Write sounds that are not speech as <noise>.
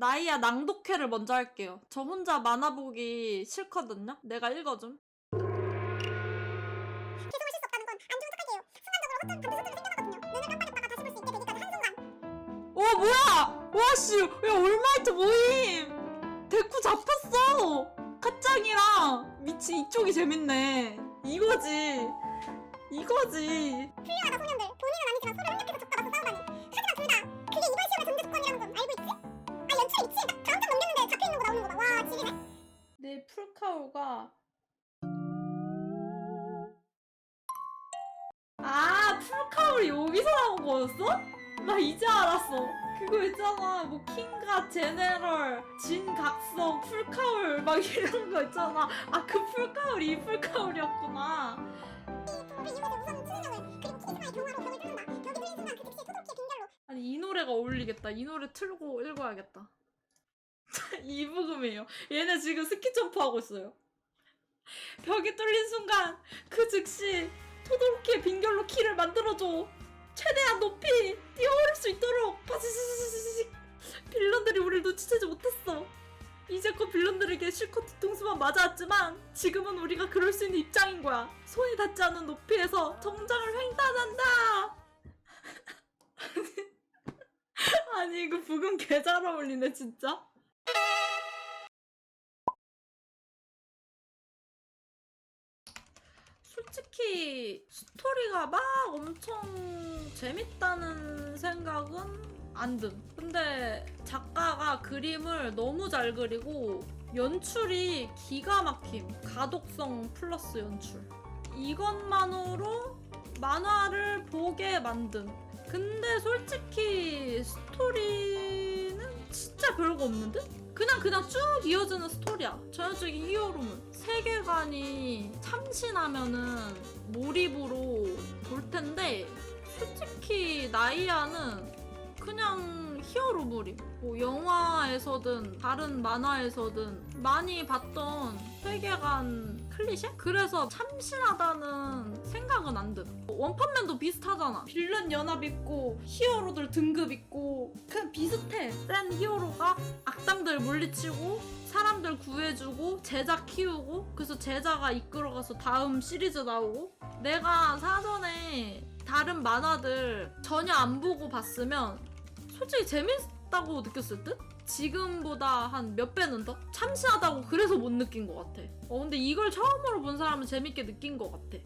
나이야 낭독회를 먼저 할게요. 저 혼자 만화 보기 싫거든요. 내가 읽어줌. 계속을 쉴수 없다는 건 안 좋은 척할게요. 순간적으로 어떤 감정 소통이 생겨나거든요. 눈을 깜빡였다가 다시 볼 수 있게 되기까지 한순간. 어 뭐야? 와씨, 야 올마이트 모임. 데쿠 잡혔어. 갓짱이랑 미치 이쪽이 재밌네. 이거지. 이거지. 훌륭하다 소년들. 본인은 아니지만 서로 협력해서 적받아서 싸우다니. 풀카울가 아 풀카울이 여기서 나온 거였어? 나 이제 알았어. 그거 있잖아. 뭐 킹과 제네럴 진각성 풀카울 막 이런 거 있잖아. 아 그 풀카울이 이 풀카울이었구나. 아니 이 노래가 어울리겠다. 이 노래 틀고 읽어야겠다 <laughs> 이부금이에요. 얘네 지금 스키 점프하고 있어요. 벽이 뚫린 순간 그 즉시 토도로키의 빈결로 키를 만들어줘. 최대한 높이 뛰어오를 수 있도록 바시시시시시 빌런들이 우리를 눈치채지 못했어. 이제껏 빌런들에게 실컷 뒤통수만 맞아왔지만 지금은 우리가 그럴 수 있는 입장인 거야. 손이 닿지 않는 높이에서 정장을 횡단한다! <laughs> 아니 이거 부금 개 잘 어울리네 진짜 솔직히 스토리가 막 엄청 재밌다는 생각은 안 든. 근데 작가가 그림을 너무 잘 그리고 연출이 기가 막힘. 가독성 플러스 연출. 이것만으로 만화를 보게 만든. 근데 솔직히 스토리는 진짜 별거 없는데? 그냥 그냥 쭉 이어지는 스토리야. 전형적인 히어로물. 세계관이 참신하면은 몰입으로 볼 텐데 솔직히 나이아는 그냥 히어로물임. 뭐 영화에서든 다른 만화에서든 많이 봤던 세계관 클리셰? 그래서 참신하다는 생각은 안 든. 원펀맨도 비슷하잖아. 빌런 연합 있고 히어로들 등급 있고 그냥 비슷해. 센 히어로가 악당들 물리치고 사람들 구해주고 제자 키우고 그래서 제자가 이끌어가서 다음 시리즈 나오고 내가 사전에 다른 만화들 전혀 안 보고 봤으면 솔직히 재밌다고 느꼈을 듯? 지금보다 한 몇 배는 더? 참신하다고 그래서 못 느낀 것 같아. 어, 근데 이걸 처음으로 본 사람은 재밌게 느낀 것 같아.